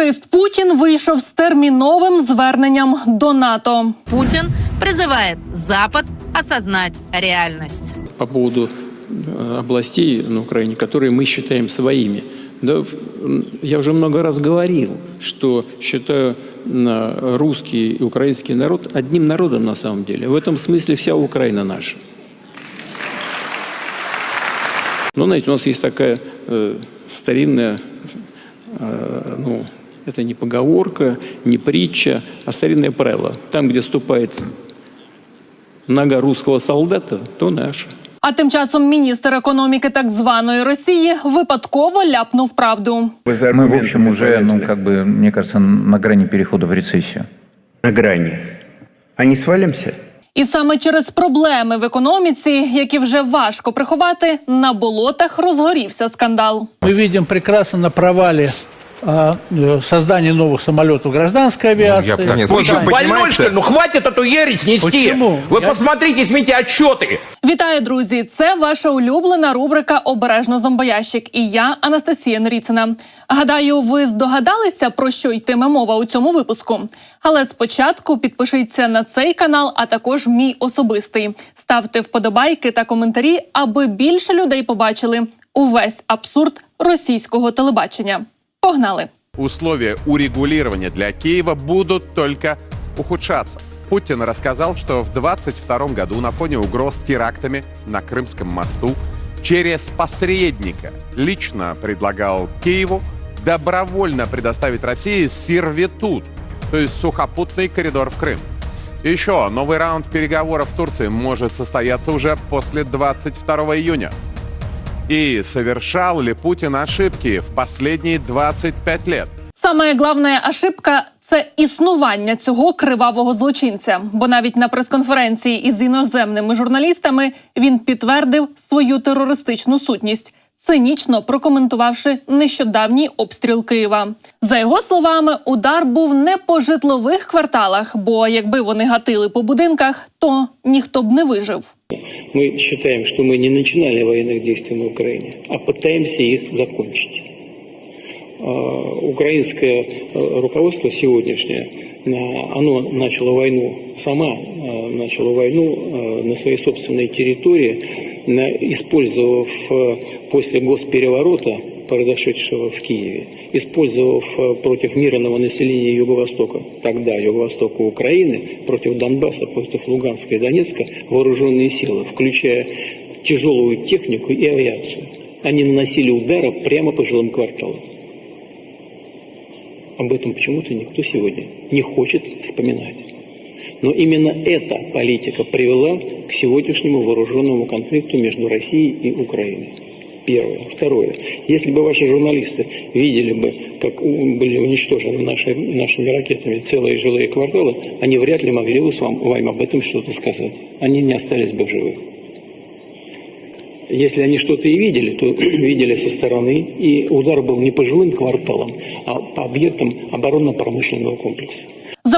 Терорист Путін вийшов з терміновим зверненням до НАТО. Путин призывает Запад осознать реальность. по поводу э, областей на Украине, которые мы считаем своими. Да, я уже много раз говорил, что считаю м, русский и украинский народ одним народом на самом деле. В этом смысле вся Украина наша. Но, знаете, у нас есть такая э, старинная, э, ну, это не поговорка, не притча, а старинное правило. Там, где ступает нога русского солдата, то наша. А тим часом міністр економіки так званої Росії випадково ляпнув правду. Мы, в общем, уже, ну, как бы, мне кажется, на грани перехода в рецессию. на грани. А не свалимся? І саме через проблеми в економіці, які вже важко приховати, на болотах розгорівся скандал. Мы видим прекрасно на провале а, э, создания новых самолетов гражданской авиации. я бы- нет, Вы что, Да. больной, Понимаете? что ли? Ну хватит эту ересь нести. Почему? Вы Я- посмотрите, смените отчеты. Вітаю, друзі! Це ваша улюблена рубрика Обережно зомбоящик. І я Анастасія Норіцина. Гадаю, ви здогадалися про що йтиме мова у цьому випуску. Але спочатку підпишіться на цей канал, а також мій особистий. Ставте вподобайки та коментарі, аби більше людей побачили увесь абсурд російського телебачення. Погнали! Условия урегулирования для Киева будут только ухудшаться. Путин рассказал, что в 22 году на фоне угроз терактами на Крымском мосту через посредника лично предлагал Киеву добровольно предоставить России сервитут, то есть сухопутный коридор в Крым. Еще новый раунд переговоров в Турции может состояться уже после 22 июня. И совершал ли Путин ошибки в последние 25 лет? Саме главная ошибка це існування цього кривавого злочинця. Бо навіть на прес-конференції із іноземними журналістами він підтвердив свою терористичну сутність, цинічно прокоментувавши нещодавній обстріл Києва. За його словами, удар був не по житлових кварталах, бо якби вони гатили по будинках, то ніхто б не вижив. Мы считаем, что мы не начинали военных действий на Украине, а пытаемся их закончить. А, Украинское э, руководство сегодняшнее, а, оно начало войну, сама а, начало войну а, на своей собственной территории, на- использовав э, после госпереворота, произошедшего в Киеве, использовав э, против мирного населения Юго-Востока, тогда Юго-Востока Украины, против Донбасса, против Луганска и Донецка вооруженные силы, включая тяжелую технику и авиацию. Они наносили удары прямо по жилым кварталам. Об этом почему-то никто сегодня не хочет вспоминать. Но именно эта политика привела к сегодняшнему вооруженному конфликту между Россией и Украиной. Первое. Второе. Если бы ваши журналисты видели бы, как были уничтожены наши, нашими ракетами целые жилые кварталы, они вряд ли могли бы вам, вам об этом что-то сказать. Они не остались бы в живых. Если они что-то и видели, то видели со стороны, и удар был не по жилым кварталам, а по объектам оборонно-промышленного комплекса.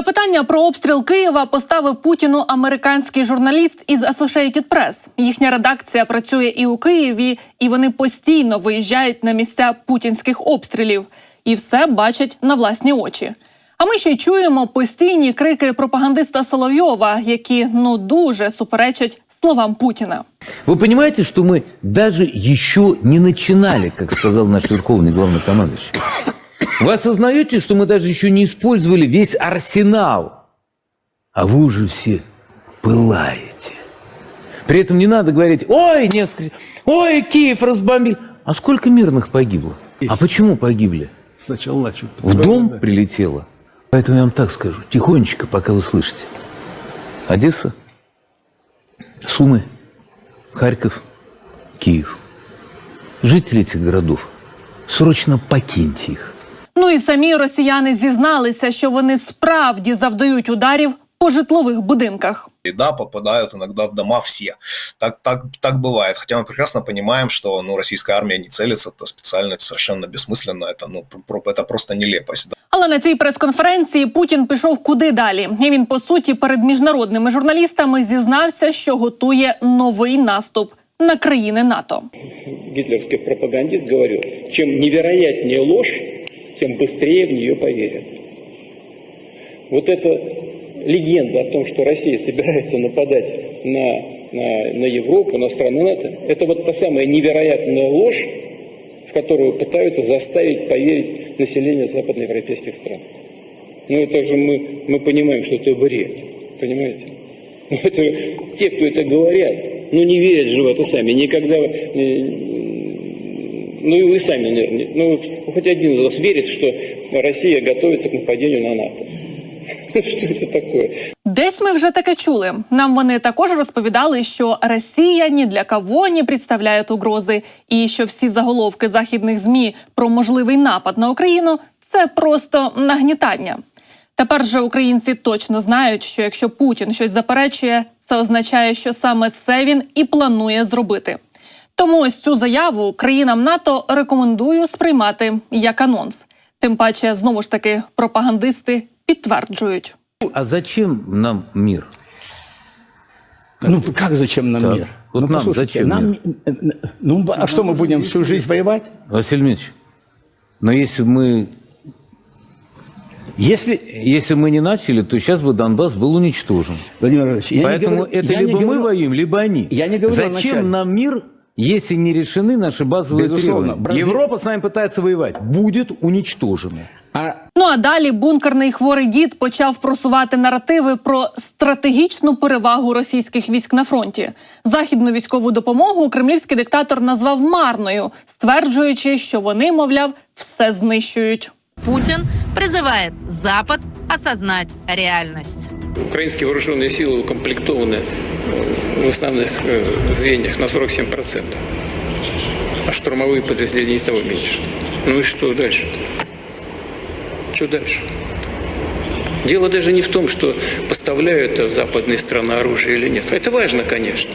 Запитання про обстріл Києва поставив Путіну американський журналіст із Associated Press. Їхня редакція працює і у Києві, і вони постійно виїжджають на місця путінських обстрілів і все бачать на власні очі. А ми ще й чуємо постійні крики пропагандиста Соловйова, які ну дуже суперечать словам Путіна. Вы понимаете, что мы даже еще не начинали, как сказал наш верховный главнокомандующий? Вы осознаете, что мы даже еще не использовали весь арсенал? А вы уже все пылаете. При этом не надо говорить, ой, несколько, ой, Киев разбомбили. А сколько мирных погибло? А почему погибли? Сначала начал. В дом прилетело. Поэтому я вам так скажу, тихонечко, пока вы слышите. Одесса, Сумы, Харьков, Киев. Жители этих городов, срочно покиньте их. Ну і самі росіяни зізналися, що вони справді завдають ударів по житлових будинках. И да, попадают иногда в дома все. Так, так, так бывает. Хотя мы прекрасно понимаем, что ну, российская армия не целится, то специально это совершенно бессмысленно, это, ну, про- это просто нелепость. да. Але на цій прес-конференції Путін пішов куди далі. І він по суті перед міжнародними журналістами зізнався, що готує новий наступ на країни НАТО. Гитлерский пропагандист говорил, чем невероятнее ложь, тем быстрее в нее поверят. Вот эта легенда о том, что Россия собирается нападать на, на, на Европу, на страны НАТО, это вот та самая невероятная ложь, в которую пытаются заставить поверить население западноевропейских стран. Ну это же мы, мы понимаем, что это бред, понимаете? Ну, это те, кто это говорят, ну не верят же в это сами, никогда... э, Ну и вы сами, наверное, ну хоть один из вас верит, что Россия готовится к нападению на НАТО. Что это такое? Десь ми вже таке чули. Нам вони також розповідали, що Росія ні для кого не представляє угрози, і що всі заголовки західних змі про можливий напад на Україну це просто нагнітання. Тепер же українці точно знають, що якщо Путін щось заперечує, це означає, що саме це він і планує зробити. Тому ось цю заяву країнам НАТО рекомендую сприймати як анонс. Тим паче, знову ж таки, пропагандисти підтверджують. А зачем нам мир? Ну как зачем нам Так. мир? Вот ну, нам послушайте, зачем нам, э, Ну а что мы будем всю жизнь воевать? Василий Дмитриевич, но если бы мы, Если если мы не начали, то сейчас бы Донбасс был уничтожен. Владимир Ильич, я Поэтому не говорю, это я не либо мы говорю- воюем, либо они. Я не говорю о начале. Зачем нам мир, если не решены наши базовые Безусловно. требования? Бразилия- Европа с нами пытается воевать. Будет уничтожена. А Ну а далі бункерний хворий дід почав просувати наративи про стратегічну перевагу російських військ на фронті. Західну військову допомогу кремлівський диктатор назвав марною, стверджуючи, що вони, мовляв, все знищують. Путин призывает Запад осознать реальность. Украинские вооруженные силы укомплектованы э, в основных э, звеньях на 47%, а штурмовые подразделения того меньше. Ну и что дальше-то? Что дальше? Дело даже не в том, что поставляют в западные страны оружие или нет. Это важно, конечно.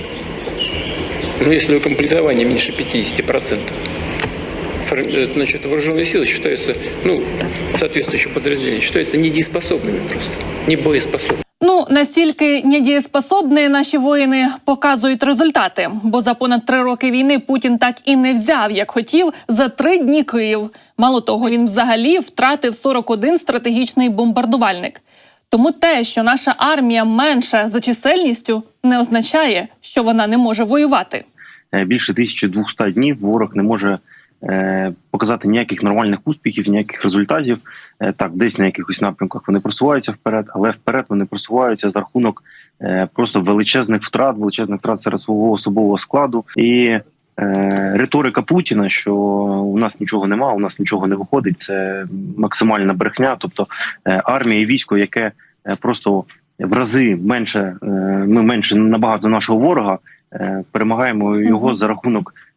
Но если укомплектование меньше 50%, фор- э, значит, вооруженные силы считаются, ну, соответствующие подразделения, считаются недееспособными просто, не боеспособными. Ну настільки недієспособні наші воїни показують результати, бо за понад три роки війни Путін так і не взяв, як хотів, за три дні Київ. Мало того, він взагалі втратив 41 стратегічний бомбардувальник. Тому те, що наша армія менша за чисельністю, не означає, що вона не може воювати. Е, більше 1200 днів ворог не може е, показати ніяких нормальних успіхів, ніяких результатів. Е, так, десь на якихось напрямках вони просуваються вперед, але вперед вони просуваються за рахунок е, просто величезних втрат, величезних втрат серед свого особового складу і. е, Риторика Путіна, що у нас нічого нема, у нас нічого не виходить. Це максимальна брехня. Тобто е, армія і військо, яке е, просто в рази менше, е, ми менше набагато нашого ворога, е, перемагаємо його за рахунок е,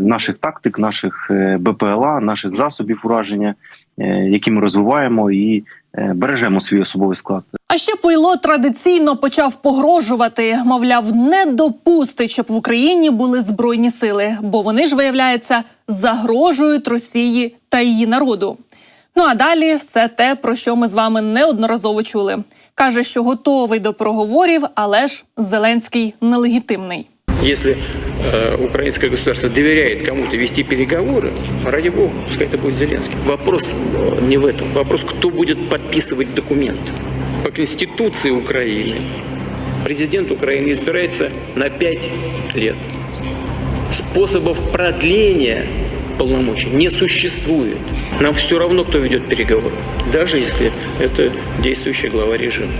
наших тактик, наших е, БПЛА, наших засобів ураження, е, які ми розвиваємо і е, бережемо свій особовий склад. А ще Пойло традиційно почав погрожувати, мовляв, не допустить, щоб в Україні були збройні сили, бо вони ж виявляється загрожують Росії та її народу. Ну а далі все те, про що ми з вами неодноразово чули. каже, що готовий до переговорів, але ж Зеленський нелегітимний. Если э, украинское государство доверяет кому-то вести переговоры, ради бога, пускай это будет Зеленский. Вопрос э, не в этом. Вопрос, кто будет подписывать документы. По Конституции Украины президент Украины избирается на 5 лет. Способов продления полномочий не существует. Нам все равно, кто ведет переговоры, даже если это действующий глава режима.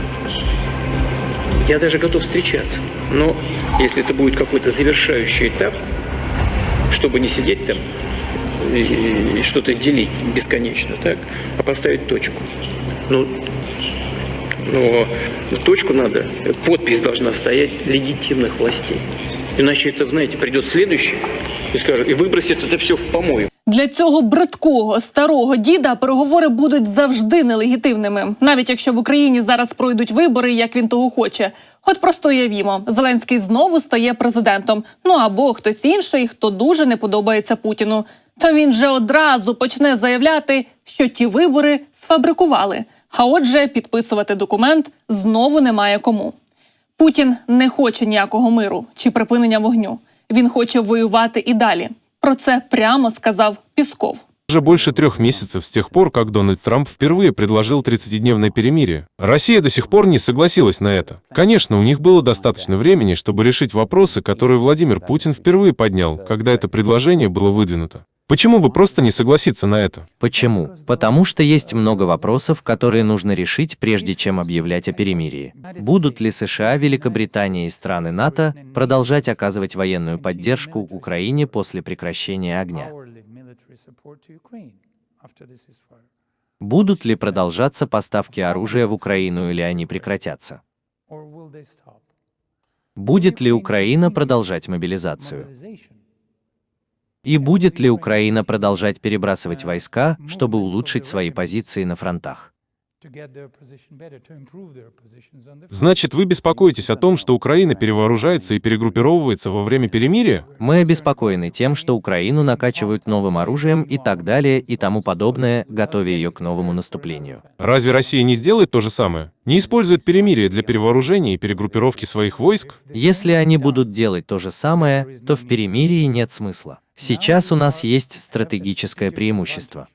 Я даже готов встречаться. Но если это будет какой-то завершающий этап, чтобы не сидеть там и, что-то делить бесконечно, так, а поставить точку. Ну, но точку надо, подпись должна стоять легитимных властей. Иначе это, знаете, придет следующий и скажет, и выбросит это все в помою. Для цього бридкого старого діда переговори будуть завжди нелегітимними, навіть якщо в Україні зараз пройдуть вибори, як він того хоче. От просто уявімо, Зеленський знову стає президентом. Ну або хтось інший, хто дуже не подобається Путіну. То він же одразу почне заявляти, що ті вибори сфабрикували. А отже, підписувати документ знову немає кому. Путін не хоче ніякого миру чи припинення вогню. Він хоче воювати і далі. Про це прямо сказав Пісков. Уже больше трех месяцев с тех пор, как Дональд Трамп впервые предложил 30-дневное перемирие. Россия до сих пор не согласилась на это. Конечно, у них было достаточно времени, чтобы решить вопросы, которые Владимир Путин впервые поднял, когда это предложение было выдвинуто. Почему бы просто не согласиться на это? Почему? Потому что есть много вопросов, которые нужно решить, прежде чем объявлять о перемирии. Будут ли США, Великобритания и страны НАТО продолжать оказывать военную поддержку Украине после прекращения огня? Будут ли продолжаться поставки оружия в Украину или они прекратятся? Будет ли Украина продолжать мобилизацию? И будет ли Украина продолжать перебрасывать войска, чтобы улучшить свои позиции на фронтах? Значит, вы беспокоитесь о том, что Украина перевооружается и перегруппировывается во время перемирия? Мы обеспокоены тем, что Украину накачивают новым оружием и так далее и тому подобное, готовя ее к новому наступлению. Разве Россия не сделает то же самое? Не использует перемирие для перевооружения и перегруппировки своих войск? Если они будут делать то же самое, то в перемирии нет смысла. Сейчас у нас есть стратегическое преимущество.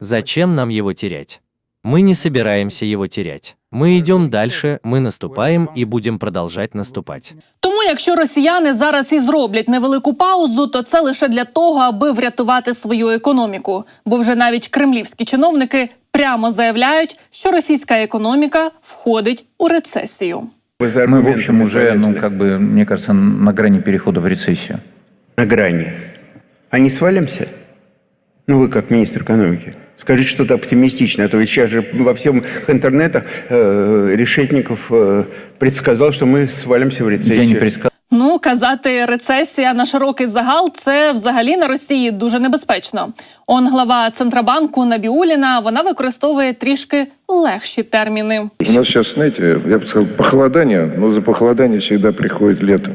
Зачем нам его терять? Мы не собираемся его терять. Ми йдемо далі, ми наступаємо і будемо продовжувати наступати. Тому, якщо росіяни зараз і зроблять невелику паузу, то це лише для того, аби врятувати свою економіку. Бо вже навіть кремлівські чиновники прямо заявляють, що російська економіка входить у рецесію. Мы, в общем, уже, ну, как бы, мне кажется, на грани перехода в рецессию. На грани. А не свалимся? Ну, вы как министр экономики. Скажите что-то оптимистичное, а то ведь сейчас же во всем интернетах э, Решетников э, предсказал, что мы свалимся в рецессию. Я не предсказал. Ну, казати рецесія на широкий загал це взагалі на Росії дуже небезпечно. Он глава Центробанку Набіуліна вона використовує трішки легші терміни. У нас сейчас, знаете, я бы сказал, похолодание, но за похолодание всегда приходит лето.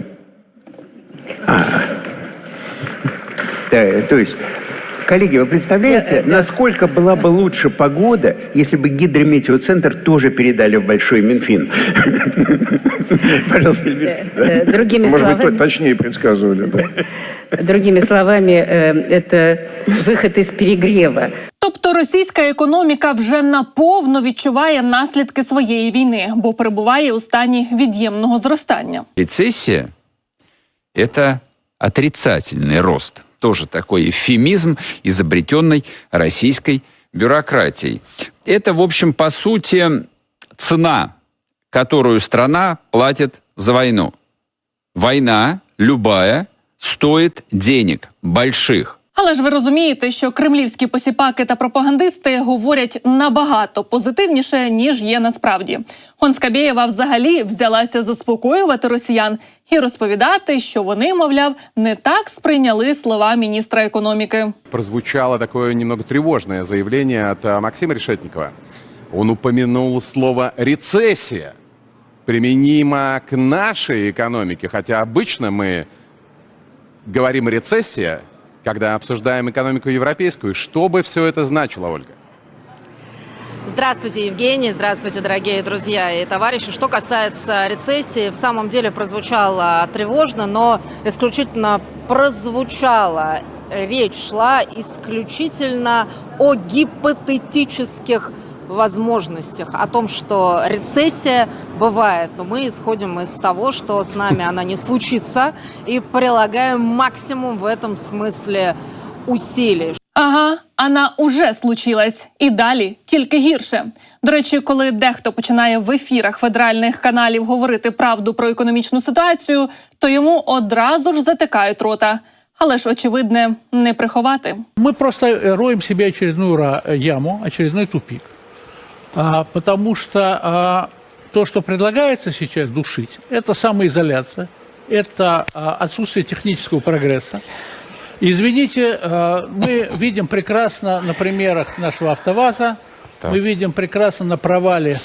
Да, то есть, коллеги, вы представляете, насколько была бы лучше погода, если бы гидрометеоцентр тоже передали в Большой Минфин? Пожалуйста, Эльвира. Другими Может быть, то- точнее предсказывали. да. Другими словами, э, это выход из перегрева. Тобто російська економіка вже наповно відчуває наслідки своєї війни, бо перебуває у стані від'ємного зростання. Рецессия – это отрицательный рост. Тоже такой эвфемизм, изобретенный российской бюрократией. Это, в общем, по сути, цена, которую страна платит за войну. Война, любая, стоит денег, больших. Але ж ви розумієте, що кремлівські посіпаки та пропагандисти говорять набагато позитивніше, ніж є насправді. Гонскабєєва взагалі взялася заспокоювати росіян і розповідати, що вони, мовляв, не так сприйняли слова міністра економіки. Прозвучало такое немного тревожное заявление от а, Максима Решетникова. Он упомянул слово «рецессия», применимо к нашей экономике, хотя обычно мы говорим «рецессия», Когда обсуждаем экономику европейскую. Что бы все это значило, Ольга? Здравствуйте, Евгений. Здравствуйте, дорогие друзья и товарищи. Что касается рецессии, в самом деле прозвучало тревожно, но исключительно прозвучало. Речь шла исключительно о гипотетических возможностях, о том, что рецессия бывает, но мы исходим из того, что с нами она не случится, и прилагаем максимум в этом смысле усилий. Ага, вона уже случилась. І далі тільки гірше. До речі, коли дехто починає в ефірах федеральних каналів говорити правду про економічну ситуацію, то йому одразу ж затикають рота. Але ж, очевидне, не приховати. Мы просто э, роем себе очередную ра- яму, очередной тупик. А, потому что а, то, что предлагается сейчас душить, это самоизоляция, это а, отсутствие технического прогресса. Извините, а, мы видим прекрасно на примерах нашего АвтоВАЗа, Так. мы видим прекрасно на провале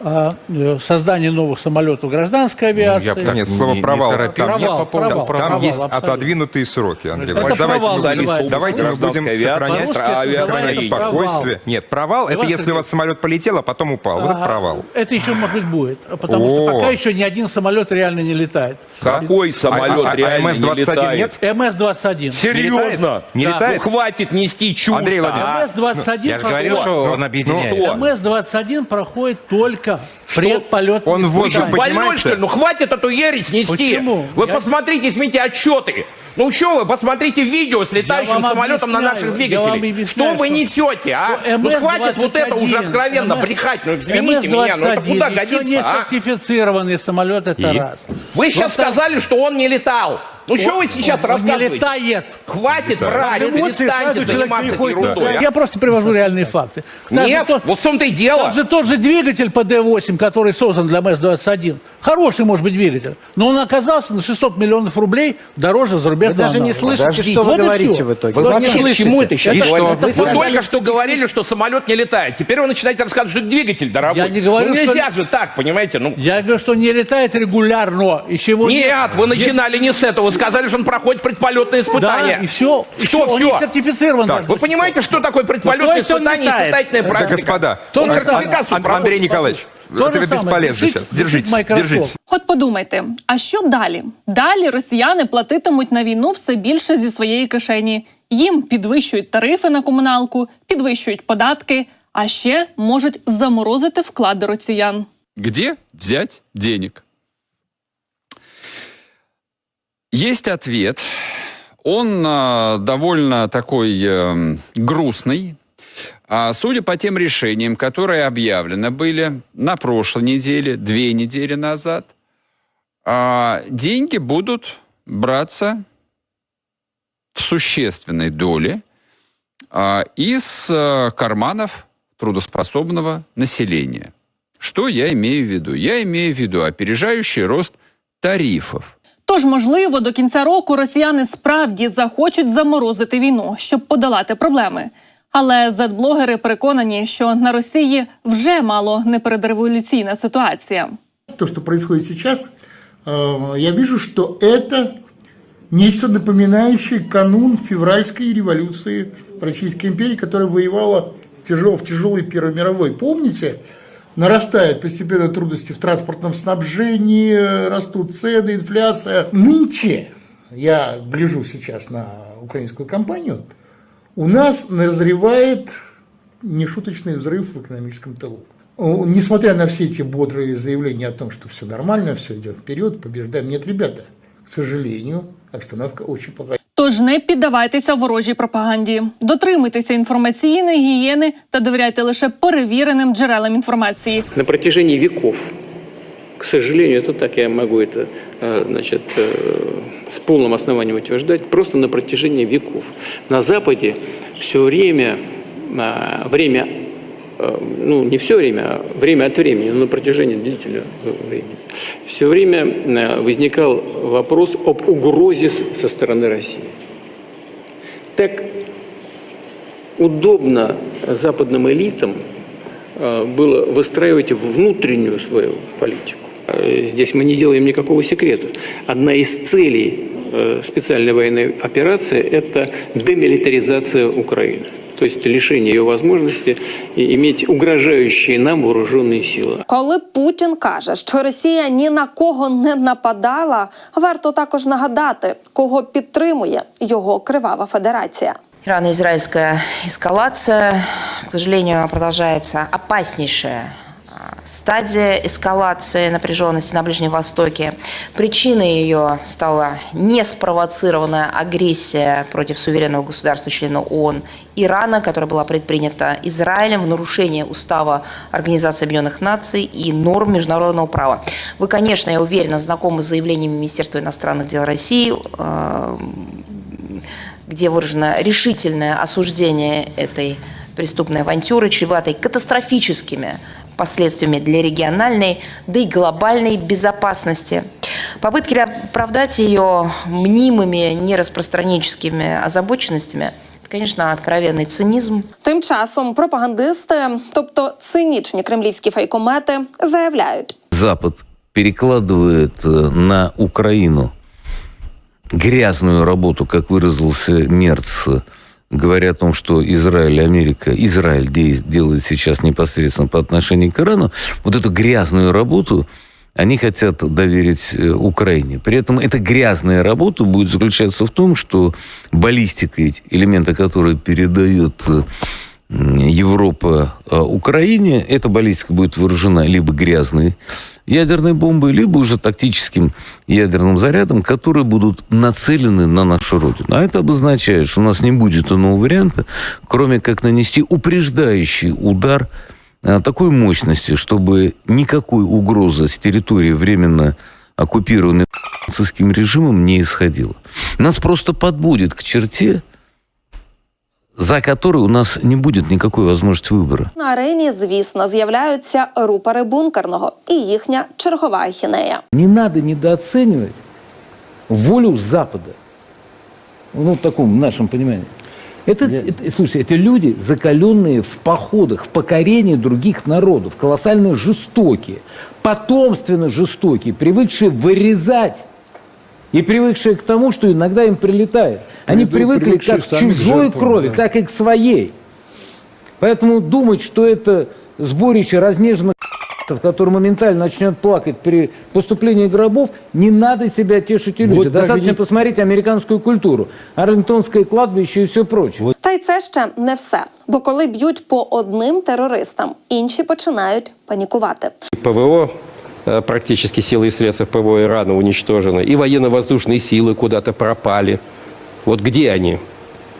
а, э, создание новых самолетов гражданской авиации. Я бы так нет, слово провал. Там, Провал, нет, по поводу- провал, там провал, есть абсолютно. отодвинутые сроки, Андрей. Это Давайте, провал давайте, называется. давайте мы будем сохранять, авиация сохранять провал. спокойствие. Нет, провал это если у вас самолет полетел, а потом упал. Вот это провал. Это еще, может быть, будет. Потому что О. пока еще ни один самолет реально не летает. Какой самолет А- а- а реально МС-21 не летает? нет? МС-21. Серьезно? Не Да. летает? Ну хватит нести чушь. Андрей Владимирович, МС-21 я же говорил, проходит- что он объединяет. Ну, что? МС-21 проходит только предполетные Он в Вы воздух что, больной, что ли? Ну хватит эту ересь нести. Почему? Вы Я- посмотрите, смените отчеты. Ну что вы, посмотрите видео с летающим вам самолетом на объясняю, наших я вам двигателей. объясняю, Что вы что- несете, а? Ну хватит вот это уже МС-21, откровенно МС- брехать. Ну извините меня, ну это МС-21 куда годится, не а? сертифицированный самолет, это И? раз. Вы сейчас Во-вторых, сказали, что он не летал. Ну что вы сейчас не рассказываете? летает. Хватит врать, перестаньте заниматься ерундой. а? Я просто привожу реальные факты. Нет, вот в том-то и дело. же тот же двигатель ПД-8, который создан для МС-21, хороший, может быть, двигатель, но он оказался на 600 миллионов рублей дороже зарубежного Вы даже не слышите, что вы и говорите в итоге. Вы и вообще к чему это сейчас И Вы только что говорили, что самолет не летает. Теперь вы начинаете рассказывать, что это двигатель дорогой. Я не говорю, ну, что- нельзя же так, понимаете? Ну, Я говорю, что не летает регулярно. Еще его нет, вы начинали не с этого. Вы сказали, что он проходит предполетные испытания. Да, и все. Что Он все? не сертифицирован. Так, даже Вы до сих понимаете, что такое Ну, то предполетное есть он испытание и летает. испытательная Это, практика? господа, То он же самое. сертификацию Ан- проводит. Андрей Николаевич, То это же самое. бесполезно Держите- сейчас. держите Держитесь, Microsoft. держитесь. От подумайте, а що далі? Далі росіяни платитимуть на війну все більше зі своєї кишені. Їм підвищують тарифи на комуналку, підвищують податки, а ще можуть заморозити вклади росіян. Где взять денег? Есть ответ. Он а, довольно такой эм, грустный. А судя по тем решениям, которые объявлены были на прошлой неделе, две недели назад, а, деньги будут браться в существенной доле а, из а, карманов трудоспособного населения. Что я имею в виду? Я имею в виду опережающий рост тарифов. Тож, можливо, до кінця року росіяни справді захочуть заморозити війну, щоб подолати проблеми. Але зет-блогери переконані, що на Росії вже мало не передреволюційна ситуація. то, что происходит сейчас, э, я вижу, что это нечто напоминающее канун февральской революции в Российской империи, которая тяжело, в тяжелой Первой мировой. Помните, нарастают постепенно трудности в транспортном снабжении, растут цены, инфляция. Нынче, я гляжу сейчас на украинскую компанию, у нас назревает нешуточный взрыв в экономическом тылу. Несмотря на все эти бодрые заявления о том, что все нормально, все идет вперед, побеждаем, нет, ребята, к сожалению, обстановка очень плохая. Тож не піддавайтеся ворожій пропаганді, дотримуйтеся інформаційної гігієни та довіряйте лише перевіреним джерелам інформації. На протяжении веков, к сожалению, это так я могу это э, значит, э, с полным основанием утверждать, просто на протяжении веков. На Западе все время, а, время э, ну не все время, а время от времени, но на протяжении длительного времени, все время э, возникал вопрос об угрозе с- со стороны России. Так удобно западным элитам э, было выстраивать внутреннюю свою политику. Э, Здесь мы не делаем никакого секрета. Одна из целей э, специальной военной операции – это демилитаризация Украины. То есть лишение ее возможности и- иметь угрожающие нам вооруженные силы. Коли Путін каже, що Росія ні на кого не нападала, варто також нагадати, кого підтримує його кривава федерація. Ирано-израильская эскалация, к сожалению, продолжается опаснейшая а, стадия эскалации напряженности на Ближнем Востоке. Причиной ее стала неспровоцированная агрессия против суверенного государства-члена ООН Ирана, которая была предпринята Израилем в нарушение устава Организации Объединенных Наций и норм международного права. Вы, конечно, я уверена, знакомы с заявлениями Министерства иностранных дел России, э, где выражено решительное осуждение этой преступной авантюры, чреватой катастрофическими последствиями для региональной, да и глобальной безопасности. Попытки оправдать ее мнимыми нераспространенческими озабоченностями Конечно, откровенный цинизм. Тим часом пропагандисти, тобто цинічні кремлівські фейкомети, заявляють, Запад перекладывает э, на Украину грязную работу, как выразился Мерц, э, говоря о том, что Израиль Америка, Израиль де- делает сейчас непосредственно по отношению к Ирану, вот эту грязную работу они хотят доверить э, Украине. При этом эта грязная работа будет заключаться в том, что баллистика, эти элементы, которые передает э, Европа э, Украине, эта баллистика будет вооружена либо грязной ядерной бомбой, либо уже тактическим ядерным зарядом, которые будут нацелены на нашу Родину. А это обозначает, что у нас не будет иного варианта, кроме как нанести упреждающий удар э, такой мощности, чтобы никакой угрозы с территории временно оккупированной нацистским режимом не исходило. Нас просто подбудет к черте, за которой у нас не будет никакой возможности выбора. на арені, звісно, з'являються рупори бункерного і їхня чергова ахінея. Не надо недооценивать волю Запада. Ну, в таком нашем понимании. Это, это- слушай, это люди, закаленные в походах, в покорении других народов, колоссально жестокие, потомственно жестокие, привыкшие вырезать и привыкшие к тому, что иногда им прилетает. Они Приду- привыкли привыкшие как к сами к чужой жертвам, крови, да. так и к своей. Поэтому думать, что это сборище разнеженных который моментально начнет плакать при поступлении гробов, не надо себя тешить иллюзией. Вот даже Достаточно не- посмотреть американскую культуру, Арлингтонское кладбище и все прочее. Та й це ще не все. Бо коли б'ють по одним терористам, інші починають панікувати. ПВО, э, практически силы и средства ПВО Ирана уничтожены, и военно-воздушные силы куда-то пропали. Вот где они?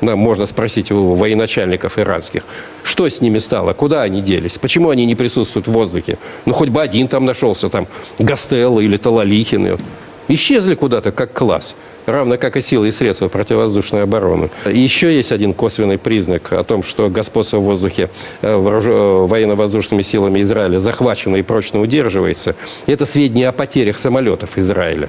Нам можно спросить у военачальников иранских. Что с ними стало? Куда они делись? Почему они не присутствуют в воздухе? Ну, хоть бы один там нашелся, там, Гастелло или Талалихины Исчезли куда-то, как класс. Равно как и силы и средства противовоздушной обороны. И еще есть один косвенный признак о том, что господство в воздухе э, вооруж- э, военно-воздушными силами Израиля захвачено и прочно удерживается. Это сведения о потерях самолетов Израиля.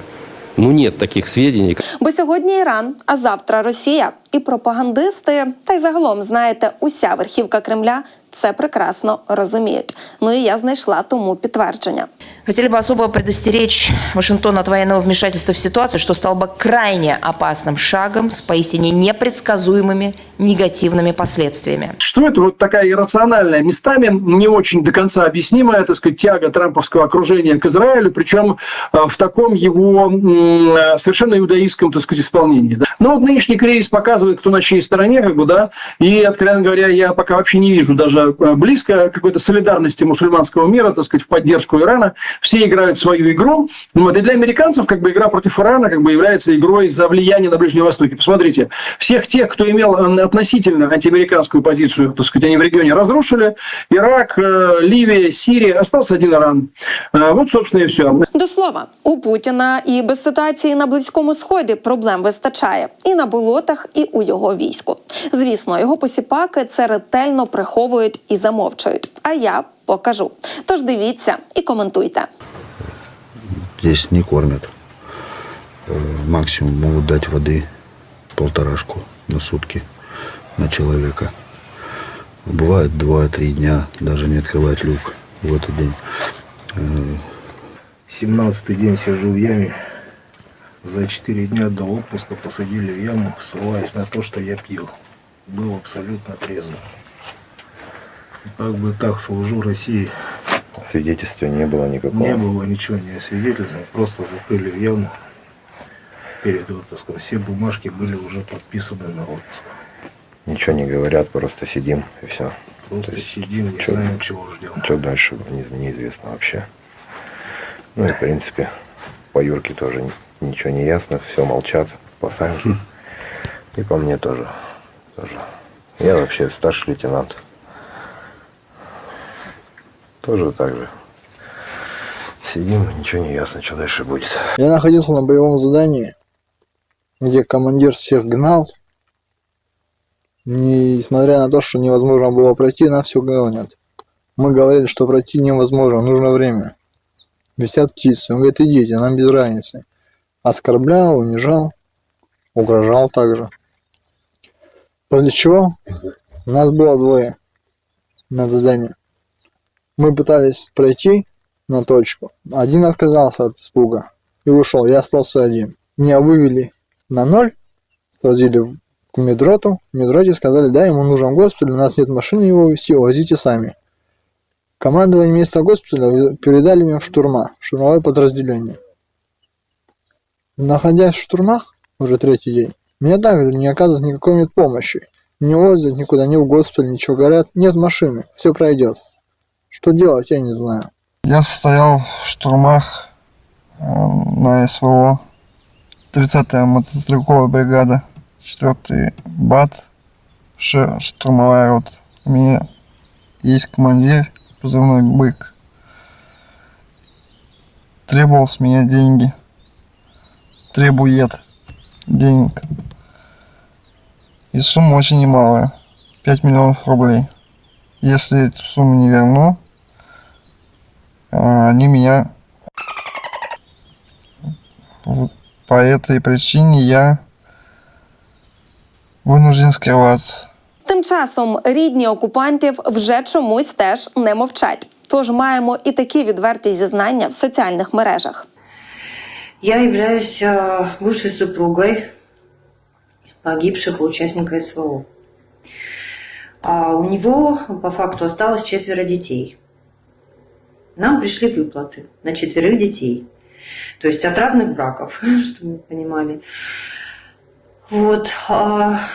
Ну, нет таких сведений. Бо сьогодні Іран, а завтра Росія. І пропагандисти, та й загалом, знаєте, уся верхівка Кремля це прекрасно розуміють. Ну і я знайшла тому підтвердження. Хотели бы особо предостеречь Вашингтон от военного вмешательства в ситуацию, что стало бы крайне опасным шагом с поистине непредсказуемыми негативными последствиями. Что это вот такая иррациональная, местами не очень до конца объяснимая, так сказать, тяга трамповского окружения к Израилю, причем э, в таком его м, э, совершенно иудаистском, так сказать, исполнении. да. Но вот нынешний кризис показывает, кто на чьей стороне, как бы, да, и, откровенно говоря, я пока вообще не вижу даже э, близко какой-то солидарности мусульманского мира, так сказать, в поддержку Ирана. Все играют свою игру. Вот. И для американцев как бы игра против Ирана как бы является игрой за влияние на Ближнем Востоке. Посмотрите, всех тех, кто имел э, относительно антиамериканскую позицию, так сказать, они в регионе разрушили. Ирак, э, Ливия, Сирия. Остался один Иран. Э, Вот, собственно, и все. До слова, у Путіна і без ситуації на близькому сході проблем вистачає і на болотах, і у його війську. Звісно, його посіпаки це ретельно приховують і замовчують. А я покажу. Тож дивіться і коментуйте. Здесь не кормят. Э, Максимум могут дать воды полторашку на сутки на человека. Бывает два-три дня, даже не открывать люк в этот день. Э, Семнадцатый день сижу в яме. За четыре дня до отпуска посадили в яму, ссылаясь на то, что я пил. Был абсолютно трезв. Как бы так служу России. Свидетельства не было никакого. Не было ничего не освидетельствовано, просто закрыли в яму перед отпуском. Все бумажки были уже подписаны на отпуск. Ничего не говорят, просто сидим и все. Просто сидим, не знаем, чего ждем. Что дальше, не- неизвестно вообще. Ну и, в принципе, по Юрке тоже ничего не ясно, все молчат, спасают. И по мне тоже. тоже. Я вообще старший лейтенант. Тоже так же. Сидим, ничего не ясно, что дальше будет. Я находился на боевом задании, где командир всех гнал. Несмотря на то, что невозможно было пройти, нас все гонят. Мы говорили, что пройти невозможно, нужно время. Висят птицы. Он говорит, идите, нам без разницы. Оскорблял, унижал, угрожал также. После чего нас было двое на задании. Мы пытались пройти на точку. Один отказался от испуга и ушел. Я остался один. Меня вывели на ноль, свозили к медроту. В медроте сказали, да, ему нужен госпиталь, у нас нет машины его везти, возите сами. Командование места госпиталя передали меня в штурма, в штурмовое подразделение. Находясь в штурмах, уже третий день, мне также не оказывают никакой медпомощи. Не возят никуда, ни в госпиталь, ничего. Говорят, нет машины, все пройдет. Что делать, я не знаю. Я стоял в штурмах э, на СВО. 30-я мотострелковая бригада, 4-й БАТ, ш- штурмовая рота. У меня есть командир, позывной «Бык». Требовал с меня деньги. Требует денег. И сумма очень немалая. 5 миллионов рублей. Если эту сумму не верну, а, они меня вот по этой причине я вынужден скрываться. Тим часом рідні окупантів вже чомусь теж не мовчать. Тож маємо і такі відверті зізнання в соціальних мережах. Я являюсь э, бывшей супругой погибшего участника СВО. А у него по факту осталось четверо детей. Нам пришли выплаты на четверых детей. То есть от разных браков, чтобы вы понимали. Вот. а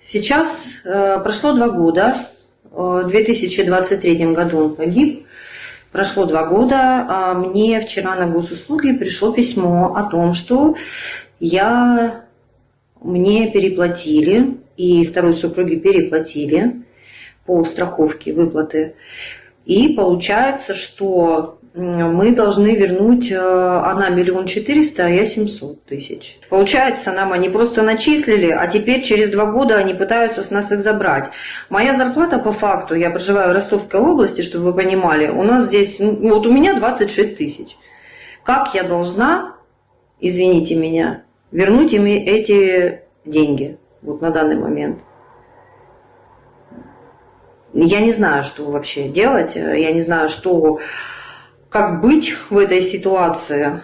Сейчас э, прошло два года. Э, В 2023 году он погиб. Прошло два года, а мне вчера на госуслуги пришло письмо о том, что я мне переплатили, и второй супруге переплатили по страховке выплаты. И получается, что мы должны вернуть, э, она миллион четыреста, а я 700 тысяч. Получается, нам они просто начислили, а теперь через два года они пытаются с нас их забрать. Моя зарплата по факту, я проживаю в Ростовской области, чтобы вы понимали, у нас здесь, ну, вот у меня 26 тысяч. Как я должна, извините меня, вернуть им эти деньги вот на данный момент? Я не знаю, что вообще делать, я не знаю, что, как быть в этой ситуации.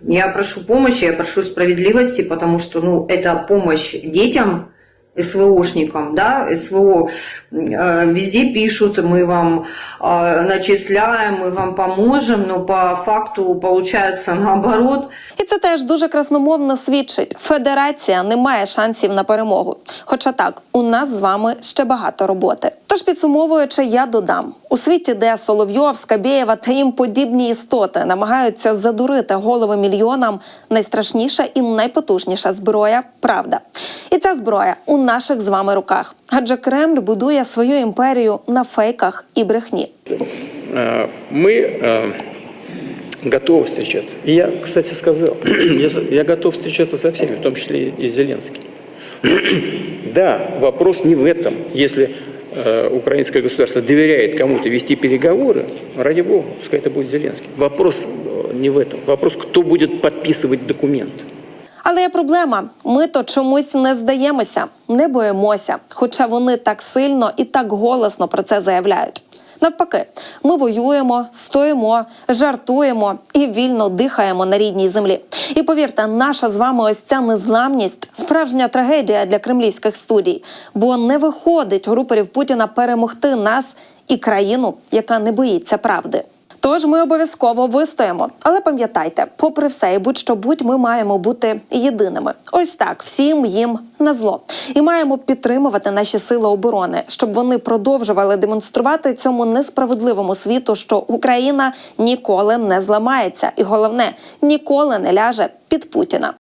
Я прошу помощи, я прошу справедливости, потому что ну, это помощь детям, СВОшникам, да, СВО э, везде пишут, мы вам э, начисляем, мы вам поможем, но по факту получается наоборот. І це теж дуже красномовно свідчить. Федерація не має шансів на перемогу. Хоча так, у нас з вами ще багато роботи. Тож підсумовуючи, я додам у світі, де Соловйов, Скабєєва та їм подібні істоти намагаються задурити голови мільйонам, найстрашніша і найпотужніша зброя правда. І ця зброя у наших з вами руках. Адже Кремль будує свою імперію на фейках і брехні. Э, Мы э, готовы встречаться. И я, кстати, сказал, я, за- я готов встречаться со всеми, в том числе и с Зеленским. Да, вопрос не в этом. Если э, украинское государство доверяет кому-то вести переговоры, ради бога, пускай это будет Зеленский. Вопрос э, не в этом. Вопрос, кто будет подписывать документ. Але є проблема. Ми то чомусь не здаємося, не боїмося, хоча вони так сильно і так голосно про це заявляють. Навпаки, ми воюємо, стоїмо, жартуємо і вільно дихаємо на рідній землі. І повірте, наша з вами ось ця незламність справжня трагедія для кремлівських студій, бо не виходить у рупорів Путіна перемогти нас і країну, яка не боїться правди. Тож ми обов'язково вистоїмо. Але пам'ятайте, попри все і будь-що будь, ми маємо бути єдиними. Ось так, всім їм на зло. І маємо підтримувати наші сили оборони, щоб вони продовжували демонструвати цьому несправедливому світу, що Україна ніколи не зламається, і головне ніколи не ляже під Путіна.